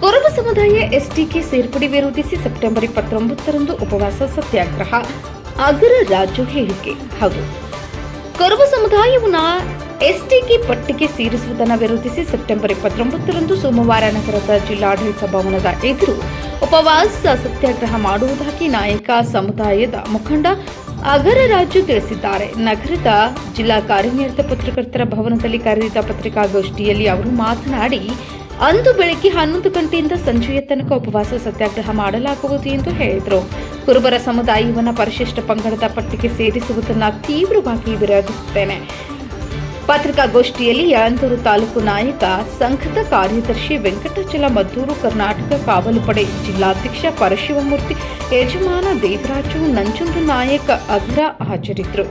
ಕೊರಬ ಸಮುದಾಯ ಎಸ್ಟಿಕೆ ಸೇರ್ಪಡೆ ವಿರೋಧಿಸಿ ಸೆಪ್ಟೆಂಬರ್ ಇಪ್ಪತ್ತೊಂಬತ್ತರಂದು ಉಪವಾಸ ಸತ್ಯಾಗ್ರಹ, ಅಗರ ರಾಜು ಹೇಳಿಕೆ ಹಾಗೂ ಕೊರಬ ಸಮುದಾಯವನ್ನ ಎಸ್ಟಿಕೆ ಪಟ್ಟಿಗೆ ಸೇರಿಸುವುದನ್ನು ವಿರೋಧಿಸಿ ಸೆಪ್ಟೆಂಬರ್ ಇಪ್ಪತ್ತೊಂಬತ್ತರಂದು ಸೋಮವಾರ ನಗರದ ಜಿಲ್ಲಾಡಳಿತ ಭವನದ ಎದುರು ಉಪವಾಸ ಸತ್ಯಾಗ್ರಹ ಮಾಡುವುದಾಗಿ ನಾಯಕ ಸಮುದಾಯದ ಮುಖಂಡ ಅಗರ ರಾಜು ತಿಳಿಸಿದ್ದಾರೆ. ನಗರದ ಜಿಲ್ಲಾ ಕಾರ್ಯನಿರತ ಪತ್ರಕರ್ತರ ಭವನದಲ್ಲಿ ಕರೆದಿದ್ದ ಪತ್ರಿಕಾಗೋಷ್ಠಿಯಲ್ಲಿ ಅವರು ಮಾತನಾಡಿ ಅಂದು ಬೆಳಗ್ಗೆ ಹನ್ನೊಂದು ಗಂಟೆಯಿಂದ ಸಂಜೆಯ ತನಕ ಉಪವಾಸ ಸತ್ಯಾಗ್ರಹ ಮಾಡಲಾಗುವುದು ಎಂದು ಹೇಳಿದರು. ಕುರುಬರ ಸಮುದಾಯವನ್ನು ಪರಿಶಿಷ್ಟ ಪಂಗಡದ ಪಟ್ಟಿಗೆ ಸೇರಿಸುವುದನ್ನು ತೀವ್ರವಾಗಿ ವಿರೋಧಿಸುತ್ತೇನೆ. ಪತ್ರಿಕಾಗೋಷ್ಠಿಯಲ್ಲಿ ಯಳಂದೂರು ತಾಲೂಕು ನಾಯಕ, ಸಂಘದ ಕಾರ್ಯದರ್ಶಿ ವೆಂಕಟಾಚಲ ಮದ್ದೂರು, ಕರ್ನಾಟಕ ಕಾವಲು ಪಡೆ ಜಿಲ್ಲಾಧ್ಯಕ್ಷ ಪರಶಿವಮೂರ್ತಿ, ಯಜಮಾನ ದೇವರಾಜು, ನಂಜುಂಡು ನಾಯಕ ಅಗ್ರ ಹಾಜರಿದ್ದರು.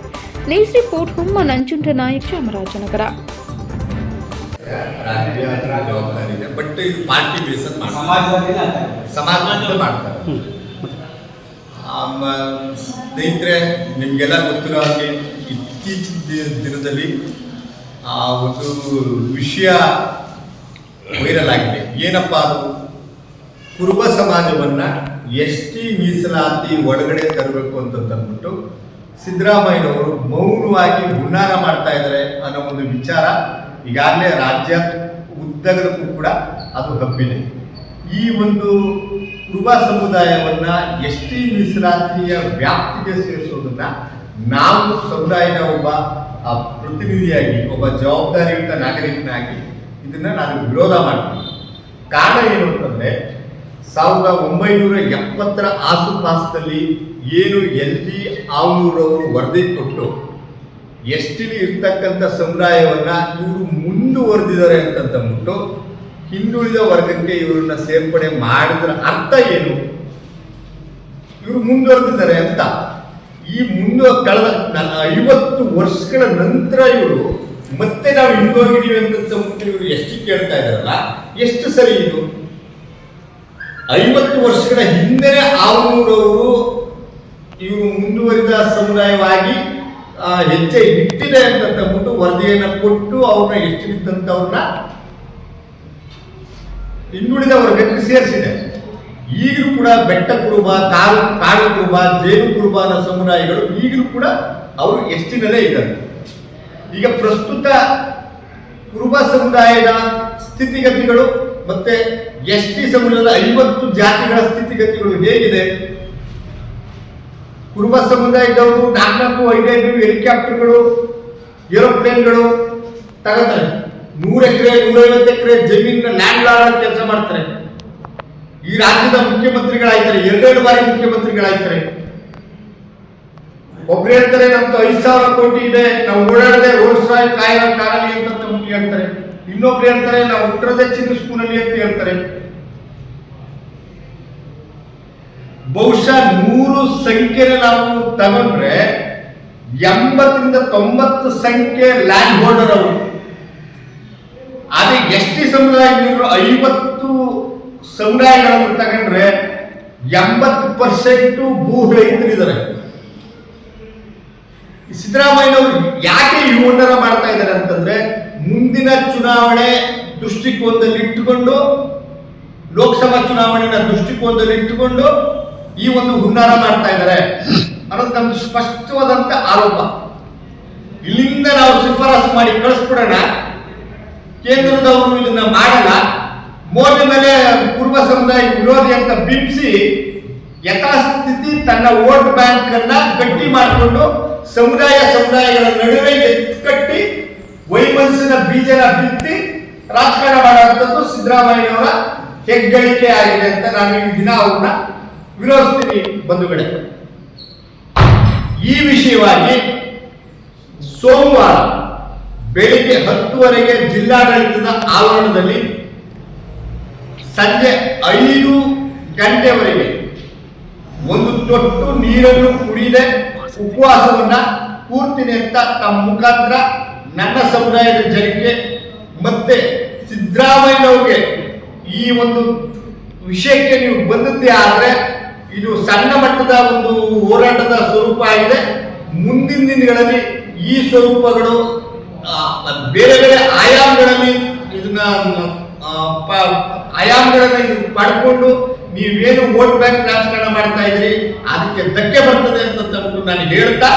ನ್ಯೂಸ್ ರಿಪೋರ್ಟ್ ಹುಮ್ಮ ನಂಜುಂಡ ನಾಯಕ್ ಚಾಮರಾಜನಗರ. ರಾಜ್ಯ ಜವಾಬ್ದಾರಿ ಇದೆ. ಬಟ್ ಇದು ಪಾರ್ಟಿ ಬೇಸನ್ ಮಾಡ್ತಾರೆ. ಸಮಾಜದಲ್ಲಿ ಮಾಡ್ತಾರೆ. ಸ್ನೇಹಿತರೆ ನಿಮಗೆಲ್ಲ ಗೊತ್ತಿರೋ ಹಾಗೆ ಇತ್ತೀಚಿನ ದಿನದಲ್ಲಿ ಆ ಒಂದು ವಿಷಯ ವೈರಲ್ ಆಗಿದೆ. ಏನಪ್ಪ ಅದು? ಕುರುಬ ಸಮಾಜವನ್ನ ಎಷ್ಟಿ ಮೀಸಲಾತಿ ಒಳಗಡೆ ತರಬೇಕು ಅಂತಂದ್ಬಿಟ್ಟು ಸಿದ್ದರಾಮಯ್ಯನವರು ಮೌನವಾಗಿ ಹುನ್ನಾರ ಮಾಡ್ತಾ ಇದ್ದಾರೆ ಅನ್ನೋ ಒಂದು ವಿಚಾರ ಈಗಾಗಲೇ ರಾಜ್ಯ ಉದ್ದಗಲಕ್ಕೂ ಕೂಡ ಅದು ಹಬ್ಬಿದೆ. ಈ ಒಂದು ಕುರುಬ ಸಮುದಾಯವನ್ನು ಎಸ್ ಟಿ ಮೀಸಲಾತಿಯ ವ್ಯಾಪ್ತಿಗೆ ಸೇರಿಸೋದನ್ನು ನಾವು ಸಮುದಾಯದ ಒಬ್ಬ ಪ್ರತಿನಿಧಿಯಾಗಿ, ಒಬ್ಬ ಜವಾಬ್ದಾರಿಯುತ ನಾಗರಿಕನಾಗಿ ಇದನ್ನು ನಾನು ವಿರೋಧ ಮಾಡ್ತೀನಿ. ಕಾರಣ ಏನು ಅಂತಂದರೆ, ಸಾವಿರದ ಒಂಬೈನೂರ ಎಪ್ಪತ್ತರ ಆಸುಪಾಸದಲ್ಲಿ ಏನು ಎಲ್ ಜಿ ಆವನೂರವರು ವರದಿ ಕೊಟ್ಟು ಎಷ್ಟಿಲಿ ಇರ್ತಕ್ಕಂಥ ಸಮುದಾಯವನ್ನು ಇವರು ಮುಂದುವರೆದಿದ್ದಾರೆ ಅಂತಂದ್ಬಿಟ್ಟು ಹಿಂದುಳಿದ ವರ್ಗಕ್ಕೆ ಇವರನ್ನ ಸೇರ್ಪಡೆ ಮಾಡಿದ್ರ ಅರ್ಥ ಏನು? ಇವರು ಮುಂದುವರೆದಿದ್ದಾರೆ ಅಂತ. ಈ ಮುಂದೆ ಕಳೆದ ಐವತ್ತು ವರ್ಷಗಳ ನಂತರ ಇವರು, ಮತ್ತೆ ನಾವು ಹಿಂದೋಗಿದ್ದೀವಿ ಅಂತ ಅಂದ್ಬಿಟ್ಟು ಇವರು ಎಷ್ಟು ಕೇಳ್ತಾ ಇದ್ದಾರಲ್ಲ, ಎಷ್ಟು ಸರಿ ಇದು? ಐವತ್ತು ವರ್ಷಗಳ ಹಿಂದೆ ಆವನೂರವರು ಇವರು ಮುಂದುವರಿದ ಸಮುದಾಯವಾಗಿ ಆ, ಹೆಜ್ಜೆ ಇಟ್ಟಿದೆ ಅಂತ ಬಿಟ್ಟು ವರದಿಯನ್ನು ಕೊಟ್ಟು ಅವ್ರನ್ನ ಎಷ್ಟಿದ್ದಂಥವ್ರನ್ನ ಹಿಂದುಳಿದ ವರ್ಗಕ್ಕೆ ಸೇರಿಸಿದೆ. ಈಗಲೂ ಕೂಡ ಬೆಟ್ಟ ಕುರುಬ ಕಾಡು ಕಾಡು ಕುರುಬ ಜೇನು ಕುರುಬ ಅನ್ನೋ ಸಮುದಾಯಗಳು ಈಗಲೂ ಕೂಡ ಅವರು ಎಷ್ಟಿನಲ್ಲೇ ಇದ್ದಾರೆ. ಈಗ ಪ್ರಸ್ತುತ ಕುರುಬ ಸಮುದಾಯದ ಸ್ಥಿತಿಗತಿಗಳು ಮತ್ತೆ ಎಸ್ ಟಿ ಸಮುದಾಯದ ಐವತ್ತು ಜಾತಿಗಳ ಸ್ಥಿತಿಗತಿಗಳು ಹೇಗಿದೆ? ಕುರುಬ ಸಮುದಾಯದವರು ನಾಲ್ಕು ಐದೈದು ಹೆಲಿಕಾಪ್ಟರ್ಗಳು, ಏರೋಪ್ಲೇನ್ಗಳು ತಗೋತಾರೆ ನೂರ ಎಕರೆ, ನೂರೈವತ್ತು ಎಕರೆ ಜಮೀನ ಲ್ಯಾಂಡ್ ಲಾರ್ಡ್ ಕೆಲಸ ಮಾಡ್ತಾರೆ. ಈ ರಾಜ್ಯದ ಮುಖ್ಯಮಂತ್ರಿಗಳಾಯ್ತಾರೆ ಎರಡೆರಡು ಬಾರಿ ಮುಖ್ಯಮಂತ್ರಿಗಳಾಯ್ತಾರೆ ಒಬ್ರು ಹೇಳ್ತಾರೆ, ನಮ್ದು ಐದು ಸಾವಿರ ಕೋಟಿ ಇದೆ, ನಾವು ಓಡಾಡದೆ ರೋಲ್ಸ್ ರಾಯ್ ಕಾಯಿರ ಕಾರಲ್ಲಿ ಅಂತ ಹೇಳ್ತಾರೆ. ಇನ್ನೊಬ್ರು ಹೇಳ್ತಾರೆ, ನಾವು ಉತ್ತರದ ಚಿನ್ನ ಸ್ಕೂಲಲ್ಲಿ ಅಂತ ಹೇಳ್ತಾರೆ. ಬಹುಶಃ ನೂರು ಸಂಖ್ಯೆ ನಾವು ತಗೊಂಡ್ರೆ ಎಂಬತ್ತರಿಂದ ತೊಂಬತ್ತು ಸಂಖ್ಯೆ ಲ್ಯಾಂಡ್ ಹೋಲ್ಡರ್ ಅವರು. ಆದ್ರೆ ಎಷ್ಟಿ ಸಮುದಾಯಗಳು ಐವತ್ತು ಸಮುದಾಯಗಳನ್ನು ತಗೊಂಡ್ರೆ ಎಂಬತ್ತು ಪರ್ಸೆಂಟ್ ಭೂ ರೈತರಿದ್ದಾರೆ. ಸಿದ್ದರಾಮಯ್ಯನವರು ಯಾಕೆ ಈ ಹುನ್ನಾರ ಮಾಡ್ತಾ ಇದ್ದಾರೆ ಅಂತಂದ್ರೆ ಮುಂದಿನ ಚುನಾವಣೆ ದೃಷ್ಟಿಕೋನದಲ್ಲಿ ಇಟ್ಟುಕೊಂಡು ಲೋಕಸಭಾ ಚುನಾವಣೆಯ ದೃಷ್ಟಿಕೋನದಲ್ಲಿ ಇಟ್ಟುಕೊಂಡು ಈ ಒಂದು ಹುನ್ನಾರ ಮಾಡ್ತಾ ಇದ್ದಾರೆ. ಅನ್ನೋದು ನಮ್ದು ಸ್ಪಷ್ಟವಾದಂತ ಆರೋಪ. ಇಲ್ಲಿಂದ ನಾವು ಶಿಫಾರಸು ಮಾಡಿ ಕಳಿಸ್ಬಿಡೋಣ. ಕೇಂದ್ರದವರು ಇದನ್ನ ಮಾಡಲ್ಲ. ಮೋದಿ ಮೇಲೆ ಪೂರ್ವ ಸಮುದಾಯ ವಿರೋಧಿ ಅಂತ ಬಿಂಬಿಸಿ ಯಥಾಸ್ಥಿತಿ ತನ್ನ ವೋಟ್ ಬ್ಯಾಂಕ್ ಅನ್ನ ಗಟ್ಟಿ ಮಾಡಿಕೊಂಡು ಸಮುದಾಯ ಸಮುದಾಯಗಳ ನಡುವೆ ಎತ್ಕಟ್ಟಿ ವೈಮನಸ್ಸಿನ ಬೀಜನ ಬಿತ್ತಿ ರಾಜಕಾರಣ ಮಾಡುವಂಥದ್ದು ಸಿದ್ದರಾಮಯ್ಯನವರ ಹೆಗ್ಗಳಿಕೆ ಆಗಿದೆ ಅಂತ ನಾನು ಈ ದಿನ ಅವ್ರನ್ನ ವಿರೋಧಿಸ್ತೀನಿ ಬಂಧುಗಳೇ. ಈ ವಿಷಯವಾಗಿ ಸೋಮವಾರ ಬೆಳಿಗ್ಗೆ ಹತ್ತುವರೆಗೆ ಜಿಲ್ಲಾಡಳಿತದ ಆವರಣದಲ್ಲಿ ಸಂಜೆ ಐದು ಗಂಟೆವರೆಗೆ ಒಂದು ತೊಟ್ಟು ನೀರನ್ನು ಕುಡಿಯದೆ ಉಪವಾಸವನ್ನ ಕೂರ್ತೀನಿ ಅಂತ ತಮ್ಮ ಮುಖಾಂತರ ನನ್ನ ಸಮುದಾಯದ ಜನಕ್ಕೆ ಮತ್ತೆ ಸಿದ್ದರಾಮಯ್ಯನವ್ರಿಗೆ ಈ ಒಂದು ವಿಷಯಕ್ಕೆ ನೀವು ಬಂದದ್ದೇ ಆದ್ರೆ ಇದು ಸಣ್ಣ ಮಟ್ಟದ ಒಂದು ಹೋರಾಟದ ಸ್ವರೂಪ ಆಗಿದೆ. ಮುಂದಿನ ದಿನಗಳಲ್ಲಿ ಈ ಸ್ವರೂಪಗಳು ಬೇರೆ ಬೇರೆ ಆಯಾಮಗಳಲ್ಲಿ ಇದನ್ನ ಆಯಾಮಗಳನ್ನ ಪಡ್ಕೊಂಡು ನೀವೇನು ವೋಟ್ ಬ್ಯಾಂಕ್ ರಾಜಕಾರಣ ಮಾಡ್ತಾ ಇದ್ರಿ ಅದಕ್ಕೆ ಧಕ್ಕೆ ಬರ್ತದೆ ಅಂತಂದ್ಬಿಟ್ಟು ನಾನು ಹೇಳ್ತಾ,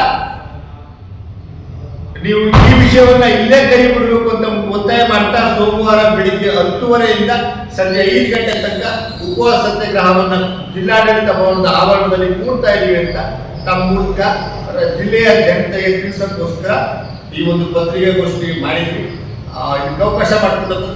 ನೀವು ಈ ವಿಷಯವನ್ನ ಇಲ್ಲೇ ಕೈ ಬಿಡಬೇಕು ಅಂತ ಒತ್ತಾಯ ಮಾಡ್ತಾ ಸೋಮವಾರ ಬೆಳಿಗ್ಗೆ ಹತ್ತುವರೆಯಿಂದ ಸಂಜೆ ಐದು ಗಂಟೆ ತನಕ ಉಪವಾಸ ಸತ್ಯಾಗ್ರಹವನ್ನ ಜಿಲ್ಲಾಡಳಿತ ಭವನದ ಆವರಣದಲ್ಲಿ ಕೂರ್ತಾ ಇದೀವಿ ಅಂತ. ತಮ್ಮ ಮೂಲಕ ಜಿಲ್ಲೆಯ ಜನತೆಗೆ ತಿಳಿಸೋಕ್ಕೋಸ್ಕರ ಈ ಒಂದು ಪತ್ರಿಕೆಗೋಷ್ಠಿ ಮಾಡಿದ್ವಿ. ಅವಕಾಶ ಮಾಡಿಕೊಡೋದು.